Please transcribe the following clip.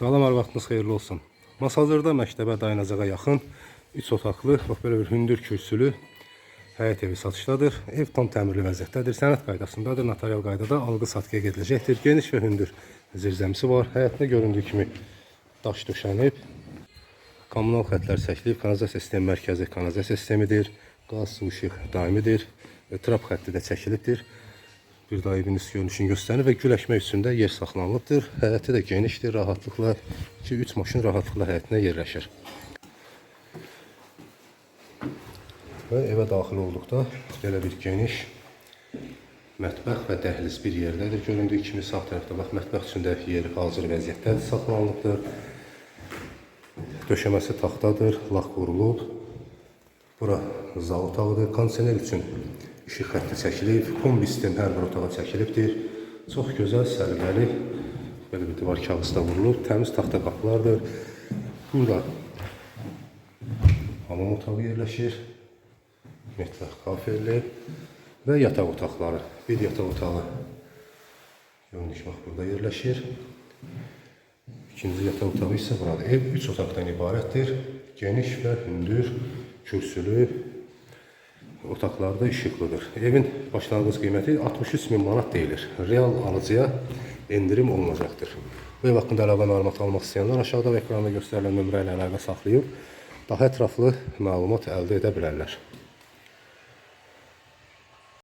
Salam hər vaxtınız xeyirli olsun. Masazırda məktəbə dayanacağa yaxın 3 otaqlı, bax belə bir hündür kürsülü həyət evi satışdadır. Ev tam təmirli vəziyyətdədir. Sənəd qaydasındadır. Notarial qaydada alqı-satqıya gediləcəkdir. Geniş və hündür zirzəmisi var. Həyətdə göründüyü kimi daş döşənib. Kommunal xətlər çəkilib. Kanalizasiya sistemi mərkəzi kanalizasiya sistemidir. Qaz, su, işıq daimidir. Trap xətti də çəkilibdir. Bir daha evin üst görünüşünü göstərir və güləşmək üçün də yer saxlanılıbdır. Həyəti də genişdir, rahatlıqla 2-3 maşın rahatlıqla həyətinə yerləşir. Və evə daxil olduqda belə bir geniş mətbəx və dəhliz bir yerdədir. Göründüyü kimi sağ tərəfdə bax mətbəx üçün də yeri hazır vəziyyətdədir, saxlanılıbdır. Döşəməsi taxtadır, lak qurulub. Bura zal otağıdır. Kondisioner üçün işıq xətti çəkilib. Kombi sistem hər bir otağa çəkilibdir. Çox gözəl, səliqəli belə bir divar kağızı da vurulub. Təmiz taxta qapılardır. Burada hamam otağı yerləşir. Mətbəx kafelli və yataq otaqları. Bir yataq otağı görünüş bax burada yerləşir. İkinci yataq otağı isə burada. Ev 3 otaqdan ibarətdir. Geniş və hündür, kürsülü, otaqlarda işıqlıdır. Evin başlanğıc qiyməti 63 min manat deyilir. Real alıcıya endirim olunacaqdır. Bu ev haqqında əlavə məlumat almaq istəyənlər aşağıda və ekranda göstərilən nömrə ilə əlaqə saxlayıb daha ətraflı məlumat əldə edə bilərlər.